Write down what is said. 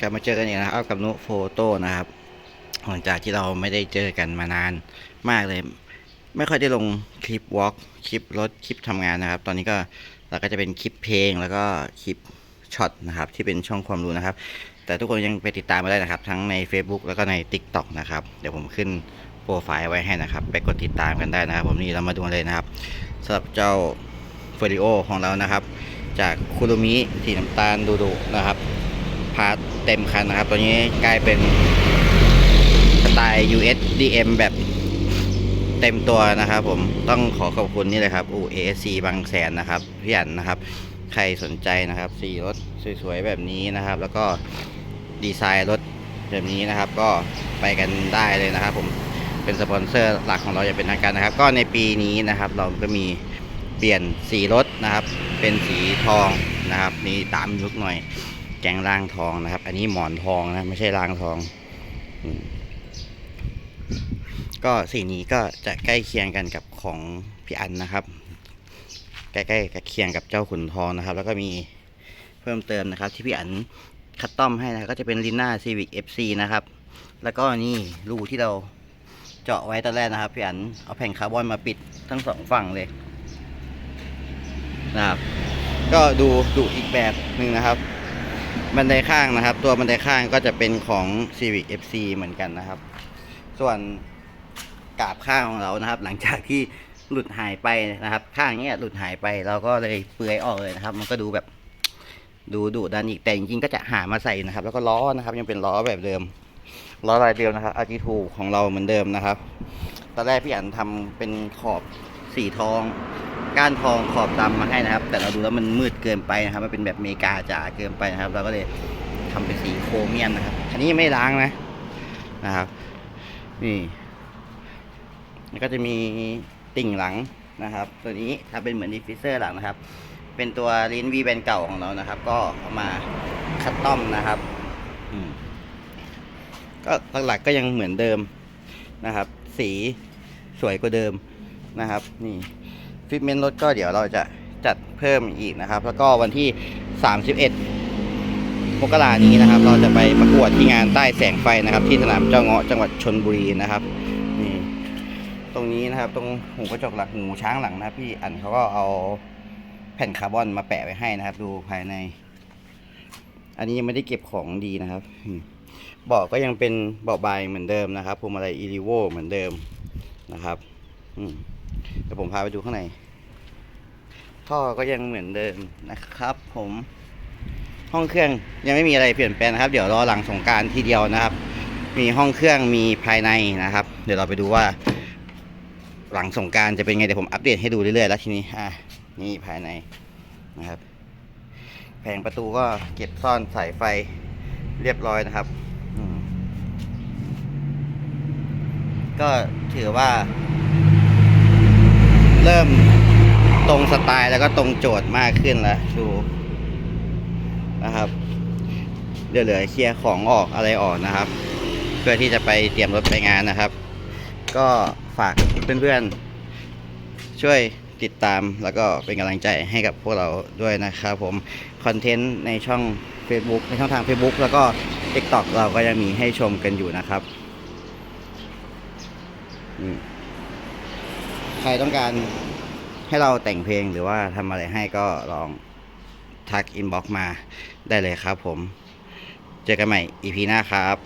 กลับมาเจอกันอีกนะครับกับนุโฟโต้นะครับหลังจากที่เราไม่ได้เจอกันมานานมากเลย ไม่ค่อยได้ลงคลิปวอล์กคลิปรถคลิปทำงานนะครับ ตอนนี้ก็เราก็จะเป็นคลิปเพลงแล้วก็คลิปช็อตนะครับที่เป็นช่องความรู้นะครับ แต่ทุกคนยังไปติดตามมาได้นะครับ ทั้งใน Facebook แล้วก็ใน TikTok นะครับ เดี๋ยวผมขึ้นโปรไฟล์ไว้ให้นะครับ ไปกดติดตามกันได้นะครับ ผมนี่เรามาดูกันเลยนะครับสำหรับเจ้าเฟอริโอของเรานะครับ จากคุรุมิสีน้ำตาลดูดูนะครับ พาร์ทเต็มคันนะครับ ตัวนี้กลายเป็นสไตล์ US DM แบบเต็มตัวนะครับ ผมต้องขอขอบคุณนี่เลยครับอู ASC บางแสนนะครับพี่อันนะครับ ใครสนใจนะครับสีรถสวยๆแบบนี้นะครับ แล้วก็ดีไซน์รถแบบนี้นะครับ ก็ไปกันได้เลยนะครับ ผมเป็นสปอนเซอร์หลักของเราอย่างเป็นทางการนะครับ ก็ในปีนี้นะครับ เราก็มีเปลี่ยนสีรถนะครับ เป็นสีทองนะครับนี่ตามยุคหน่อย แกงล่างทองนะครับ อันนี้หมอนทองนะ ไม่ใช่ล่างทอง ก็สีนี้ก็จะใกล้เคียงกันกับของพี่อันนะครับ ใกล้ๆเคียงกับเจ้าขุนทองนะครับ แล้วก็มีเพิ่มเติมนะครับ ที่พี่อันคัดต้อมให้นะก็จะเป็นลิน่าซีวิก FC นะครับ แล้วก็นี่รูที่เราเจาะไว้ตอนแรกนะครับพี่อันเอาแผ่นคาร์บอนมาปิดทั้งสองฝั่งเลยนะครับ ก็ดูดูอีกแบบหนึ่งนะครับ บันไดข้างนะครับ ตัวบันไดข้างก็จะเป็นของ Civic FC เหมือนกันนะครับ ส่วนกาบข้างของเรานะครับ หลังจากที่หลุดหายไปนะครับ ข้างเนี้ยหลุดหายไปเราก็เลยเปลือยออกเลยนะครับ มันก็ดูแบบดูดุดันอีกแต่จริงๆก็จะหามาใส่นะครับ แล้วก็ล้อนะครับ ยังเป็นล้อแบบเดิมล้อลายเดิมนะครับ RG2 ของเราเหมือนเดิมนะครับ ตอนแรกพี่อันทำเป็นขอบสีทอง ก้านทองขอบดำมาให้นะครับ แต่เราดูแล้วมันมืดเกินไปนะครับ มันเป็นแบบเมกาจ๋าเกินไปนะครับ เราก็เลยทำเป็นสีโครเมียมนะครับ อันนี้ไม่ล้างนะนะครับ นี่แล้วก็จะมีติ่งหลังนะครับ ตัวนี้ถ้าเป็นเหมือนดิฟิเซอร์หลังนะครับ เป็นตัวลิ้นวีแบนเก่าของเรานะครับ ก็เอามาคัดต้อมนะครับอืมก็หลักๆก็ยังเหมือนเดิมนะครับ สีสวยกว่าเดิมนะครับ นี่ ฟิตเมนต์รถก็เดี๋ยวเราจะจัดเพิ่มอีกนะครับ แล้วก็วันที่ 31 มกรานี้นะครับ เราจะไปประกวดที่งานใต้แสงไฟนะครับ ที่สนามเจ้าเงาะจังหวัดชนบุรีนะครับนี่ตรงนี้นะครับ ตรงหูกระจกหลังหูช้างหลังนะครับ พี่อันเขาก็เอาแผ่นคาร์บอนมาแปะไว้ให้นะครับ ดูภายใน อันนี้ยังไม่ได้เก็บของดีนะครับเบาะก็ยังเป็นเบาะบายเหมือนเดิมนะครับพวงมาลัยอีริโวเหมือนเดิมนะครับ อืม เดี๋ยวผมพาไปดูข้างใน ท่อก็ยังเหมือนเดิมนะครับ ผม ห้องเครื่องยังไม่มีอะไรเปลี่ยนแปลงนะครับ เดี๋ยวรอหลังสงการทีเดียวนะครับ มีห้องเครื่องมีภายในนะครับ เดี๋ยวเราไปดูว่า หลังสงการจะเป็นไงเดี๋ยวผมอัปเดตให้ดูเรื่อยๆแล้วทีนี้อะนี่ภายในนะครับ แผงประตูก็เก็บซ่อนสายไฟเรียบร้อยนะครับก็ถือว่า เริ่มตรงสไตล์แล้วก็ตรงโจทย์มากขึ้นแล้วดูนะครับเดี๋ยวเหลือเคลียร์ของออกอะไรออกนะครับ เพื่อที่จะไปเตรียมรถไปงานนะครับ ก็ฝากเพื่อนๆ ช่วยติดตามแล้วก็เป็นกำลังใจให้กับพวกเราด้วยนะครับผมคอนเทนต์ในช่อง Facebook ในช่องทาง Facebook แล้วก็ TikTok เราก็ยังมีให้ชมกันอยู่นะครับ อืม รต้องการให้เราแต่งเพลงหรือว่าทำอะไรให้ก็ลองทักอินบ็อกมาได้เลยครับผม เจอกันใหม่ EP หน้าครับ